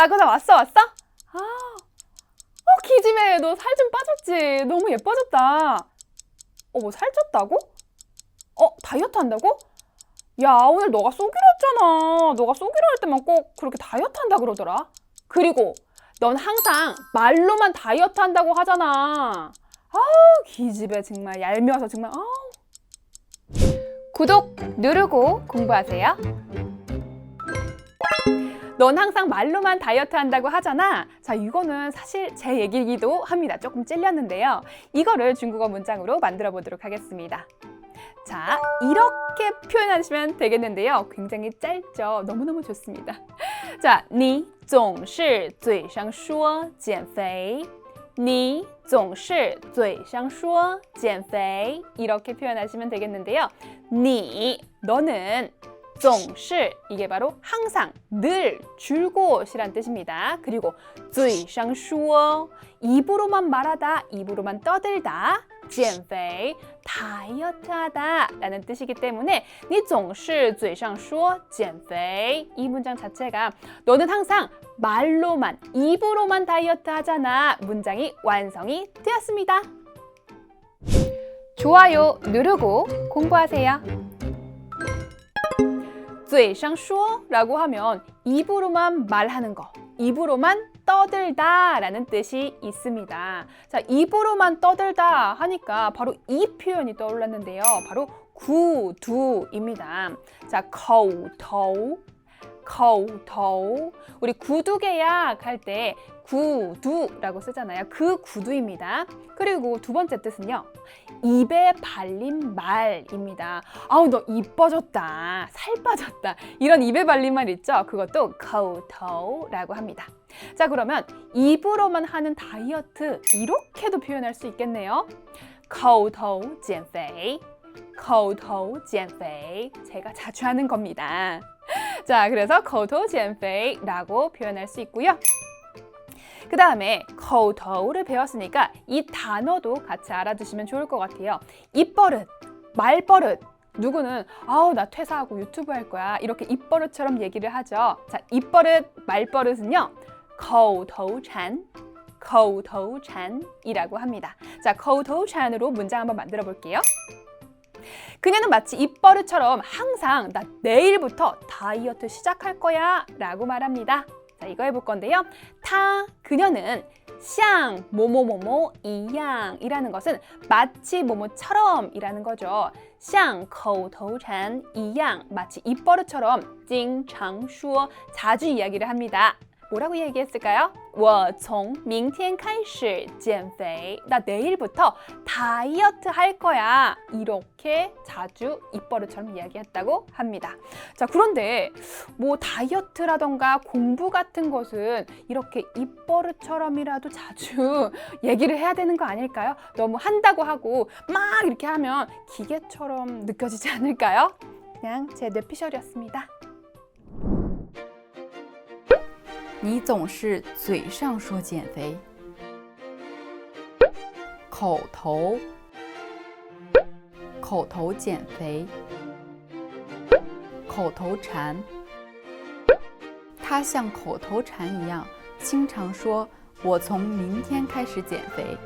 나그나 왔어 왔어? 아, 어 기집애 너살 좀 빠졌지? 너무 예뻐졌다. 어 뭐 살쪘다고? 어 다이어트 한다고? 야 오늘 너가 쏘기로 했잖아. 너가 쏘기로 할 때만 꼭 그렇게 다이어트 한다 그러더라. 그리고 넌 항상 말로만 다이어트 한다고 하잖아. 아우 기집애 정말 얄미워서 정말 아우. 구독 누르고 공부하세요. 넌 항상 말로만 다이어트 한다고 하잖아. 자, 이거는 사실 제 얘기이기도 합니다. 조금 찔렸는데요. 이거를 중국어 문장으로 만들어 보도록 하겠습니다. 자, 이렇게 표현하시면 되겠는데요. 굉장히 짧죠. 너무너무 좋습니다. 자, 你总是嘴上说减肥.你总是嘴上说减肥 이렇게 표현하시면 되겠는데요. 你 너는 总是 이게 바로 항상 늘 줄곧이란 뜻입니다. 그리고 嘴上说 입으로만 말하다 입으로만 떠들다 减肥 다이어트하다 라는 뜻이기 때문에 你总是嘴上说减肥 이 문장 자체가 너는 항상 말로만 입으로만 다이어트 하잖아 문장이 완성이 되었습니다. 좋아요 누르고 공부하세요. 嘴上说라고 하면 입으로만 말하는 거, 입으로만 떠들다 라는 뜻이 있습니다. 자, 입으로만 떠들다 하니까 바로 이 표현이 떠올랐는데요. 바로 구두입니다. 자, 口头, 口头. 우리 구두계약 할 때 구두라고 쓰잖아요. 그 구두입니다. 그리고 두 번째 뜻은요. 입에 발린 말입니다. 아우 너 입 빠졌다, 살 빠졌다 이런 입에 발린 말 있죠? 그것도 口头라고 합니다. 자 그러면 입으로만 하는 다이어트 이렇게도 표현할 수 있겠네요. 口头减肥,口头减肥 제가 자주 하는 겁니다. 자, 그래서 거토젠페이라고 표현할 수 있고요. 그 다음에 거우더우를 배웠으니까 이 단어도 같이 알아두시면 좋을 것 같아요. 입버릇, 말버릇. 누구는 아우 나 퇴사하고 유튜브 할 거야 이렇게 입버릇처럼 얘기를 하죠. 자 입버릇 말버릇은요 거우더우찬 거우더우찬이라고 합니다. 자 거우더우찬으로 문장 한번 만들어 볼게요. 그녀는 마치 입버릇처럼 항상 나 내일부터 다이어트 시작할 거야 라고 말합니다. 자, 이거 해볼 건데요. 타, 그녀는 샹, 모모모모, 이양 이라는 것은 마치 모모처럼 이라는 거죠. 샹, 거우토찬, 이양 마치 입버릇처럼 찡, 장수어 자주 이야기를 합니다. 뭐라고 얘기했을까요? 我从明天开始减肥. 나 내일부터 다이어트 할 거야. 이렇게 자주 입버릇처럼 이야기했다고 합니다. 자, 그런데 뭐 다이어트라던가 공부 같은 것은 이렇게 입버릇처럼이라도 자주 얘기를 해야 되는 거 아닐까요? 너무 한다고 하고 막 이렇게 하면 기계처럼 느껴지지 않을까요? 그냥 제 뇌피셜이었습니다. 你总是嘴上说减肥，口头口头减肥，口头禅。他像口头禅一样，经常说：“我从明天开始减肥。”